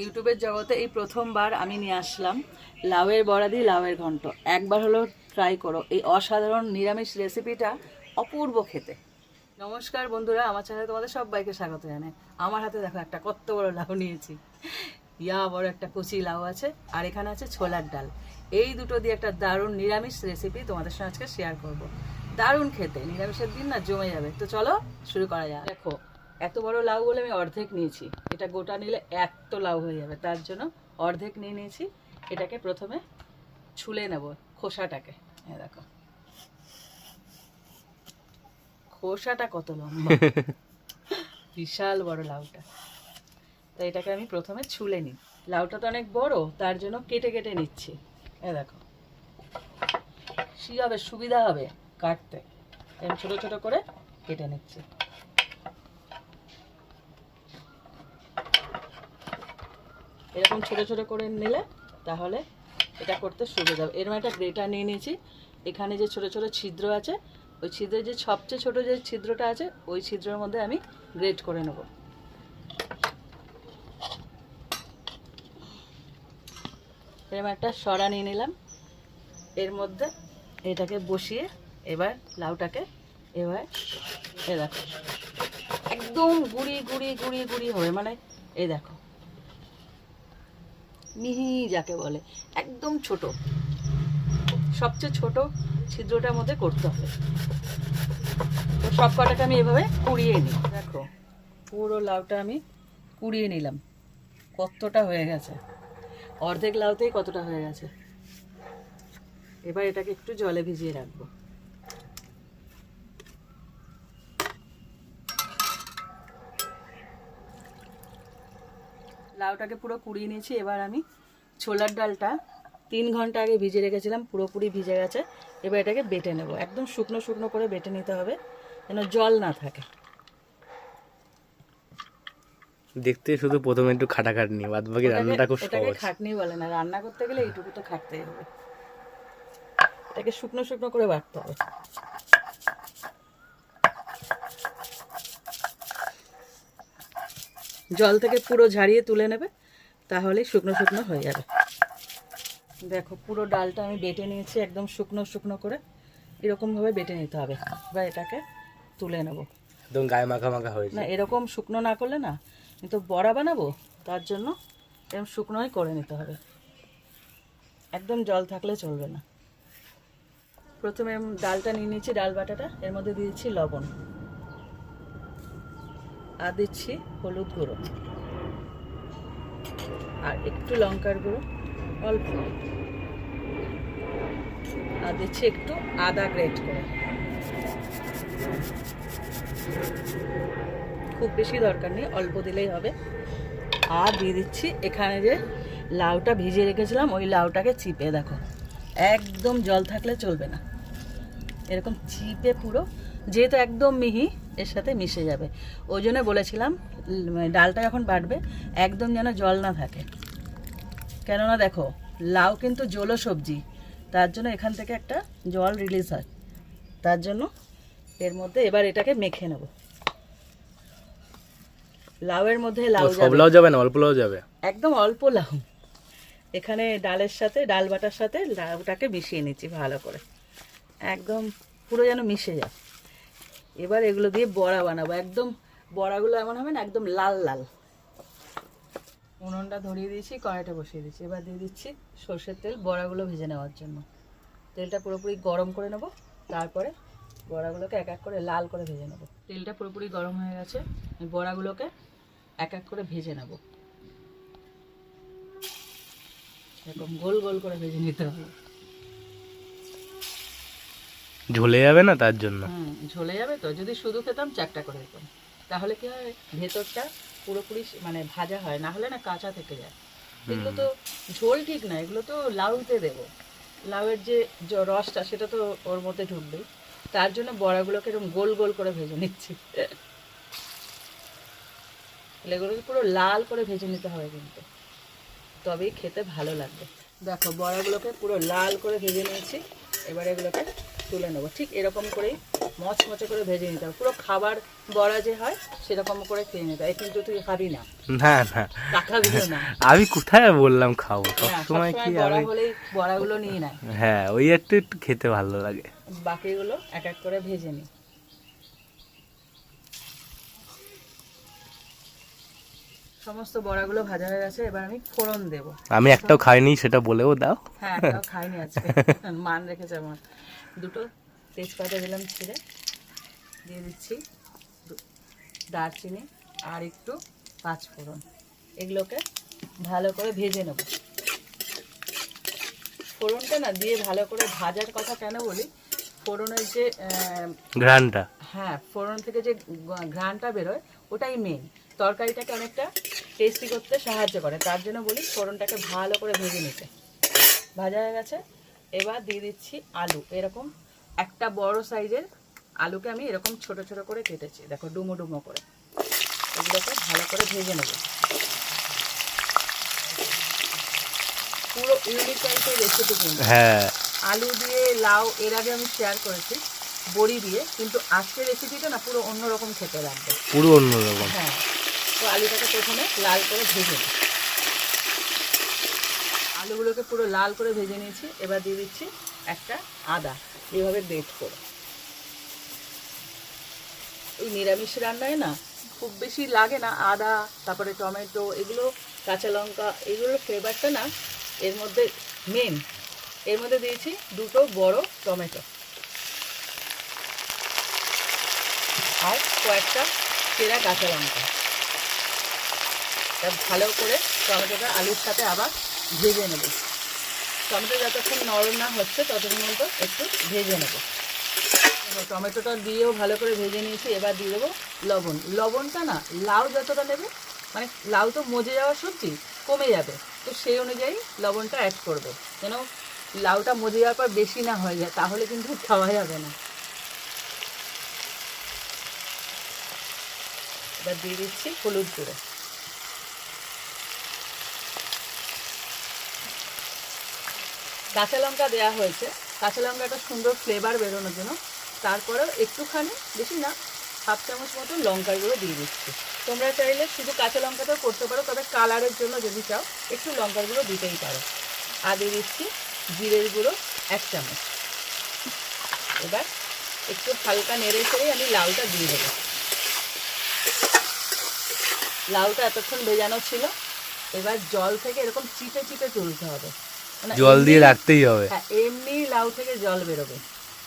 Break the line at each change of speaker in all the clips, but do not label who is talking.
ইউটিউবের জগতে এই প্রথমবার আমি নিয়ে আসলাম লাউয়ের বড়া দিয়ে লাউয়ের ঘন্ট। একবার হলো ট্রাই করো। এই অসাধারণ নিরামিষ রেসিপিটা অপূর্ব খেতে। নমস্কার বন্ধুরা, আমার চ্যানেলে তোমাদের সবাইকে স্বাগত জানাই। আমার হাতে দেখো একটা কত বড় লাউ নিয়েছি। ইয়া, বড় একটা কচি লাউ আছে, আর এখানে আছে ছোলার ডাল। এই দুটো দিয়ে একটা দারুণ নিরামিষ রেসিপি তোমাদের সঙ্গে আজকে শেয়ার করব। দারুণ খেতে, নিরামিষের দিন না জমে যাবে। তো চলো শুরু করা যাক। দেখো, এত বড় লাউ বলে আমি অর্ধেক নিয়েছি। এটা গোটা নিলে এত লাউ হয়ে যাবে। তার জন্য অর্ধেক নিয়ে নিয়েছি। এটাকে প্রথমে ছুলে নেব খোসাটাকে। এই দেখো। খোসাটা কত লম্বা। বিশাল বড় লাউটা। তো এটাকে আমি প্রথমে ছুলে নিই। লাউটা তো অনেক বড় তার জন্য কেটে কেটে নিচ্ছি। এ দেখো। কি হবে? সুবিধা হবে কাটতে। আমি ছোট ছোট করে কেটে নিচ্ছি। এরকম ছোট ছোট করে নিলে তাহলে এটা করতে সুবিধা হবে। এরকম একটা গ্রেটার নিয়ে নিয়েছি। এখানে যে ছোট ছোট ছিদ্র আছে, ওই ছিদ্রের যে সবচেয়ে ছোট যে ছিদ্রটা আছে, ওই ছিদ্রের মধ্যে আমি গ্রেট করে নেব। এরকম একটা সরা নিয়ে নিলাম। এর মধ্যে এটাকে বসিয়ে এবার লাউটাকে এবার এ দেখো, একদম গুড়ি গুড়ি গুড়ি গুড়ি হবে। মানে এই দেখো মিহি যাকে বলে, একদম ছোট। সবচেয়ে ছোট ছিদ্রটার মধ্যে করতে হবে। তো সব কটাকে আমি এভাবে কুড়িয়ে নিই। দেখো, পুরো লাউটা আমি কুড়িয়ে নিলাম। কতটা হয়ে গেছে? অর্ধেক লাউতেই কতটা হয়ে গেছে? এবার এটাকে একটু জলে ভিজিয়ে রাখব। লাউটাকে পুরো কুড়িয়ে নিয়েছি। এবার আমি ছোলার ডালটা তিন ঘণ্টা আগে ভিজে রেখেছিলাম পুরোপুরি ভিজে গেছে। এবার এটাকে বেটে নেব। একদম শুকনো শুকনো করে বেটে নিতে হবে যেন জল না থাকে।
দেখতে শুধু প্রথমে একটু খাটাখাটনি বাদ বাকি রান্নাটা খুব সহজ।
খাটনি বলে না রান্না করতে গেলে এইটুকু তো খাটতেই হবে। এটাকে শুকনো শুকনো করে বাটতে হবে। জল থেকে পুরো ঝাড়িয়ে তুলে নেবে তাহলে শুকনো শুকনো হয়ে যাবে। দেখো পুরো ডালটা আমি বেটে নিয়েছি একদম শুকনো শুকনো করে। এরকমভাবে বেটে নিতে হবে। বা এটাকে তুলে নেব।
একদম গায়ে মাখা মাখা হয়েছে
না এরকম শুকনো না করলে না কিন্তু বড়া বানাবো তার জন্য এরকম শুকনোই করে নিতে হবে। একদম জল থাকলে চলবে না। প্রথমে ডালটা নিয়ে নিয়েছি ডাল বাটাটা এর মধ্যে দিয়েছি লবণ। আর দিচ্ছি হলুদ গুঁড়ো। আর একটু লঙ্কার গুঁড়ো, অল্প। আর দিচ্ছি একটু আদা গ্রেট করে। খুব বেশি দরকার নেই, অল্প দিলেই হবে। আর দিয়ে দিচ্ছি এখানে যে লাউটা ভিজিয়ে রেখেছিলাম, ওই লাউটাকে চিপে, দেখো। একদম জল থাকলে চলবে না। এরকম চিপে পুরো, যেহেতু একদম মিহি এর সাথে মিশে যাবে। ওই জন্য বলেছিলাম ডালটা যখন বাটবে একদম যেন জল না থাকে। কেননা দেখো লাউ কিন্তু জলো সবজি তার জন্য এখান থেকে একটা জল রিলিজ হয়। তার জন্য এর মধ্যে এবার এটাকে মেখে নেব। লাউয়ের মধ্যে লাউ
সব লাউ যাবে না অল্প লাউ যাবে?
একদম অল্প লাউ। এখানে ডালের সাথে ডাল বাটার সাথে লাউটাকে মিশিয়ে নিচ্ছি ভালো করে। একদম পুরো যেন মিশে যায়। এবার এগুলো দিয়ে বড়া বানাবো। একদম বড়াগুলো এমন হবে না, একদম লাল লাল। উনুনটা ধরিয়ে দিয়েছি, কড়াইটা বসিয়ে দিচ্ছি এবার দিয়ে দিচ্ছি সর্ষের তেল বড়াগুলো ভেজে নেওয়ার জন্য। তেলটা পুরোপুরি গরম করে নেব, তারপরে বড়াগুলোকে এক এক করে লাল করে ভেজে নেব। তেলটা পুরোপুরি গরম হয়ে গেছে বড়াগুলোকে এক এক করে ভেজে নেব। এরকম গোল গোল করে ভেজে নিতে হবে।
ঝুলে যাবে না তার জন্য।
ঝলে যাবে তো। যদি শুধু খেতাম চারটা করে দিতাম। তাহলে কি হয়? ভেতরটা পুরোপুরি মানে ভাজা হয়। না হলে না কাঁচা থেকে যায়। এগুলো তো ঝোল ঠিক না। এগুলো তো লাউতে দেবো। লাউয়ের যে রসটা সেটা তো ওর মধ্যে ঢুকবেই। তার জন্য বড়াগুলোকে এরকম গোল গোল করে ভেজে নিচ্ছি। এগুলোকে পুরো লাল করে ভেজে নিতে হবে কিন্তু। তবেই খেতে ভালো লাগবে। দেখো বড়াগুলোকে পুরো লাল করে ভেজে নিয়েছি। এবার এগুলোকে তুলে নেব। ঠিক এরকম করেই মচমচে করে ভেজে নিতে হবে। পুরো খাবার বড়া যে হয় সেরকম করে খেয়ে নিতে হবে। কিন্তু তুই খাবি না।
না না। আমি কোথায় বললাম খাব? সবসময় কি
বড়া হলেই বড়াগুলো নিয়ে নেয়।
হ্যাঁ ওই একটু একটু খেতে ভালো লাগে।
বাকিগুলো এক এক করে ভেজে নিই সমস্ত বড়াগুলো ভাজা হয়ে গেছে এবার আমি ফোড়ন দেব।
আমি একটাও খাইনি সেটা বলেও দাও।
হ্যাঁ একটাও খাইনি আজকে। মান রেখেছে আমার। দুটো তেজপাতা দিলাম ছিঁড়ে। দিয়ে দিচ্ছি দারচিনি আর একটু পাঁচ ফোড়ন এগুলোকে ভালো করে ভেজে নেব। ফোড়নটা না দিয়ে ভালো করে ভাজার কথা কেন বলি? ফোড়নের যে
ঘ্রানটা
হ্যাঁ ফোড়ন থেকে যে ঘ্রাণটা বেরোয় ওটাই মেন তরকারিটাকে অনেকটা টেস্টি করতে সাহায্য করে। তার জন্য বলি ফোড়নটাকে ভালো করে ভেজে নিতে। ভাজা হয়ে গেছে। এবার দিয়ে দিচ্ছি আলু। এরকম একটা বড় সাইজের আলুকে আমি এরকম ছোট ছোট করে কেটেছি। দেখো ডুমো ডুমো করে। এগুলোকে ভালো করে ভেজে নেব। পুরো ইউনিক টাইপের রেসিপি কিন্তু।
হ্যাঁ।
আলু দিয়ে লাউ এর আগে আমি শেয়ার করেছি বড়ি দিয়ে কিন্তু আজকের রেসিপিটা না পুরো অন্যরকম খেতে লাগবে।
পুরো অন্যরকম।
হ্যাঁ। তো আলুটাকে প্রথমে লাল করে ভেজে নিই আলুগুলোকে পুরো লাল করে ভেজে নিয়েছি। এবার দিয়ে দিচ্ছি একটা আদা। এইভাবে বেট করে। এই নিরামিষ রান্নায় না খুব বেশি লাগে না আদা, তারপরে টমেটো, এগুলো কাঁচা লঙ্কা, এগুলোর ফ্লেভারটা না এর মধ্যে মেন এর মধ্যে দিয়েছি দুটো বড় টমেটো। আর কয়েকটা চেরা কাঁচা লঙ্কা। ভালো করে টমেটোটা আলুর সাথে আবার ভেজে নেব। টমেটো যতক্ষণ নরম না হচ্ছে, ততক্ষণ পর্যন্ত একটু ভেজে নেব। টমেটোটা দিয়েও ভালো করে ভেজে নিয়েছি, এবার দিয়ে দেবো লবণ। লবণটা না, লাউ যতটা নেবে মানে লাউ তো মজে যাওয়া সবজি, কমে যাবে। তো সেই অনুযায়ী লবণটা অ্যাড করবে। যেন লাউটা মজে যাওয়ার পর বেশি না হয়ে যায়, তাহলে কিন্তু খাওয়া যাবে না। এবার দিয়ে দিচ্ছি হলুদ গুঁড়ো। কাঁচা লঙ্কা দেওয়া হয়েছে। কাঁচা লঙ্কাটা সুন্দর ফ্লেভার বেরোনোর জন্য। তারপরেও একটুখানি, বেশি না হাফ চামচ মতো লঙ্কার গুঁড়ো দিয়ে দিচ্ছি। তোমরা চাইলে শুধু কাঁচা লঙ্কাটাও করতে পারো, তবে কালারের জন্য যদি চাও, একটু লঙ্কার গুঁড়ো দিতেই পারো। আর দিয়ে দিচ্ছি জিরের গুঁড়ো এক চামচ। এবার একটু হালকা নেড়ে চেড়ে আমি লাউটা দিয়ে দেবো। লাউটা এতক্ষণ ভেজানো ছিল। এবার জল থেকে এরকম চিপে চিপে তুলতে হবে।
জল দিয়ে রাখতেই হবে।
হ্যাঁ এমনি লাউ থেকে জল বেরোবে।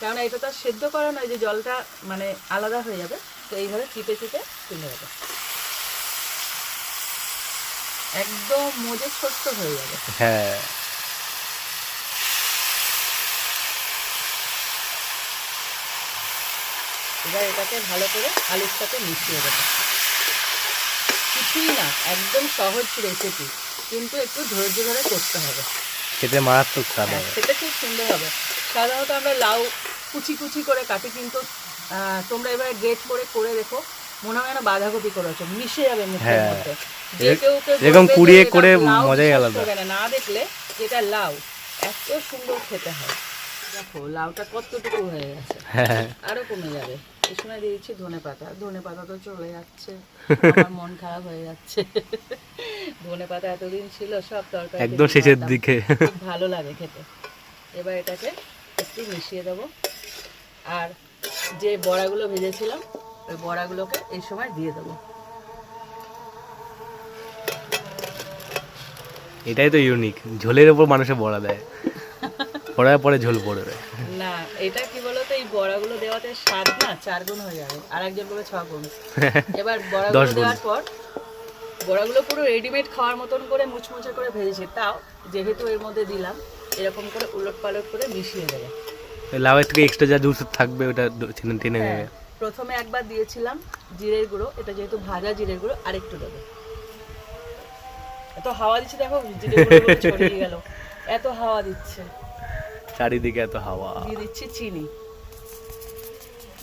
কারণ এটা তো আর সেদ্ধ করা নয় যে জলটা মানে আলাদা হয়ে যাবে তো এইভাবে চিপে চিপে তুলে দেবে একদম মজে ছোট্ট হয়ে যাবে।
হ্যাঁ।
এবার এটাকে ভালো করে আলুর সাথে মিশিয়ে দেবো। কিছুই না একদম সহজ রেসিপি কিন্তু একটু ধৈর্য ধরে করতে হবে।
খেতে মারাত্মক স্বাদ
হ্যাঁ,
হবে।
খেতে খুব সুন্দর হবে। সাধারণত আমরা লাউ কুচি কুচি করে কাটি কিন্তু তোমরা এবারে গ্রেট করে করে দেখো। মনে হয় না বাঁধাকপি করেছ মিশে যাবে মুখের
হ্যাঁ।
মধ্যে। যে কেউ কেউ
এরকম কুড়িয়ে করে মজাই আলাদা।
না, দেখলে এটা লাউ। এত সুন্দর খেতে হয়। দেখো লাউটা কতটুকু হয়ে গেছে।
হ্যাঁ।
আরও কমে যাবে। সময় দিয়েছি ধনে পাতা ধনে পাতা তো চলে যাচ্ছে। আমার মন খারাপ হয়ে যাচ্ছে। ধনে পাতা এতদিন ছিল সব তরকারি
একদম শেষের দিকে।
খুব ভালো লাগে খেতে। এবার এটাকে একটু মিশিয়ে দেবো। আর যে বড়াগুলো ভেজেছিলাম ওই বড়াগুলোকে এই সময় দিয়ে দেবো।
এটাই তো ইউনিক ঝোলের ওপর মানুষে বড়া দেয়। পড়ার পরে ঝোল পড়বে
না এটা কি বলতো এই বড়াগুলো দেওয়াতে স্বাদ না চার গুণ হয়ে যাবে। আর একজন বলে ছ গুণ। এবার বড়াগুলো
দশ
দেওয়ার পর বড়াগুলো পুরো রেডিমেড খাওয়ার মতন করে মুচমুচে করে ভেজেছি। তাও যেহেতু এর মধ্যে দিলাম এরকম করে উলট পালট করে মিশিয়ে দেবে।
লাউয়ের থেকে এক্সট্রা যা জুস থাকবে ওটা টেনে টেনে
হ্যাঁ,
নেবে।
প্রথমে একবার দিয়েছিলাম জিরের গুঁড়ো এটা যেহেতু ভাজা জিরের গুঁড়ো আরেকটু দেবো। এত হাওয়া দিচ্ছে দেখো জিরের গুঁড়ো ছড়িয়ে গেল। এত হাওয়া দিচ্ছে।
চারিদিকে এত হাওয়া।
দিয়ে দিচ্ছি চিনি।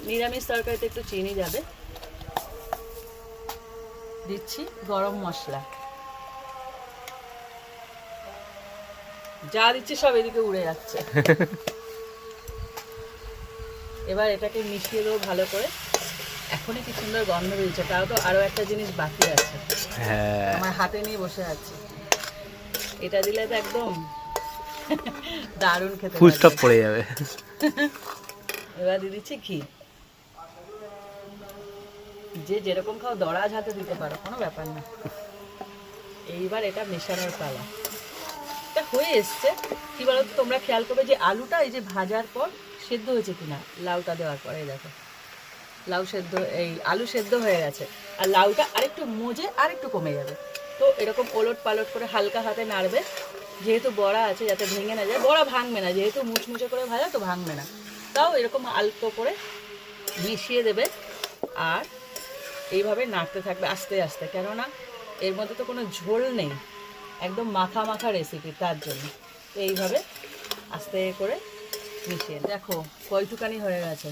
নিরামিষ তরকারিতে একটু চিনি যাবে। দিচ্ছি গরম মশলা। যা দিচ্ছি সব এদিকে উড়ে যাচ্ছে। এবার এটাকে মিশিয়ে দেবো ভালো করে। এখনই কি সুন্দর গন্ধ বেরিয়েছে তাও তো আরও একটা জিনিস বাকি আছে।
হ্যাঁ।
আমার হাতে নিয়ে বসে আছি। এটা দিলে তো একদম দারুণ খেতে
ফুল স্টপ পড়ে যাবে।
এবার দিয়ে দিচ্ছি ঘি। যে যেরকম খাও দরাজ হাতে দিতে পারো, কোনো ব্যাপার না। এইবার এটা মেশানোর পালা। এটা হয়ে এসছে। কি বলো তোমরা খেয়াল করবে যে আলুটা এই যে ভাজার পর সেদ্ধ হয়েছে কিনা, লাউটা দেওয়ার পরে দেখো। লাউ সেদ্ধ, এই আলু সেদ্ধ হয়ে গেছে। আর লাউটা আরেকটু মজে আরেকটু কমে যাবে। তো এরকম ওলট পালট করে হালকা হাতে নাড়বে। যেহেতু বড়া আছে, যাতে ভেঙে না যায়, বড়া ভাঙবে না। যেহেতু মুচমুচে করে ভাজা, তো ভাঙবে না। তাও এরকম অল্প করে মিশিয়ে দেবে। আর এইভাবে নাড়তে থাকবে আস্তে আস্তে। কেননা এর মধ্যে তো কোনো ঝোল নেই। একদম মাখা মাখা রেসিপি তার জন্য। তো এইভাবে আস্তে করে মিশিয়ে দেখো কয়টুকানি হয়ে গেছে।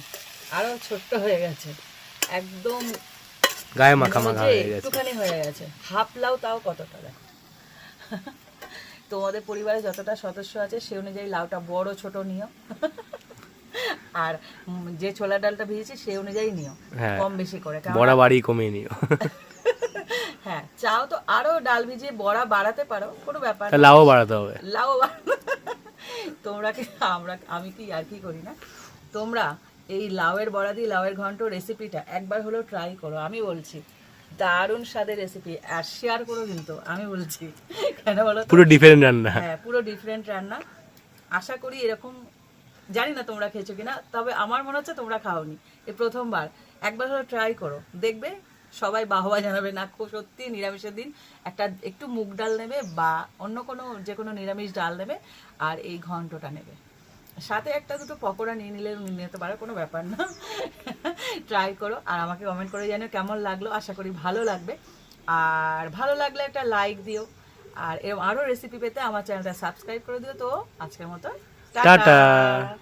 আরও ছোট্ট হয়ে গেছে। একদম
গায়ে মাখা মাখা হয়ে গেছে।
একটুখানি হয়ে গেছে। হাফ লাউ তাও কতটা দেখো। তোমাদের পরিবারে যতটা সদস্য আছে সে অনুযায়ী লাউটা বড় ছোট নিও। আর যে ছোলা ডালটা ভেজেছি সেই অনুযায়ী নিও
হ্যাঁ।
কম বেশি করে
বড়া বাড়ি কমিয়ে নিও।
হ্যাঁ চাও তো আরও ডাল ভিজিয়ে বড়া বাড়াতে পারো কোনো ব্যাপার না।
লাউও বাড়াতে হবে।
লাউ তোমরা কি আমরা আমি কি আর কি করি না? তোমরা এই লাউয়ের বড়া দিয়ে লাউয়ের ঘন্ট রেসিপিটা একবার হলেও ট্রাই করো। আমি বলছি দারুণ স্বাদের রেসিপি আর শেয়ার করো কিন্তু আমি বলছি। কেন বলো
পুরো ডিফারেন্ট রান্না।
হ্যাঁ পুরো ডিফারেন্ট রান্না। আশা করি এরকম জানি না তোমরা খেয়েছো কিনা, তবে আমার মনে হচ্ছে তোমরা খাওনি। এ প্রথমবার। একবার হলো ট্রাই করো। দেখবে সবাই বাহবা জানাবে, না, খুব সত্যি নিরামিষের দিন। একটা একটু মুগ ডাল নেবে বা অন্য কোনো যে কোনো নিরামিষ ডাল নেবে আর এই ঘন্টটা নেবে। সাথে একটা দুটো পকোড়া নিয়ে নিলে নিতে পারো, কোনো ব্যাপার না। ট্রাই করো। আর আমাকে কমেন্ট করে জানিও কেমন লাগল। আশা করি ভালো লাগবে। আর ভালো লাগলে একটা লাইক দিও। আর এরকম আরও রেসিপি পেতে আমার চ্যানেলটা সাবস্ক্রাইব করে দিও। তো আজকের মতো
哒哒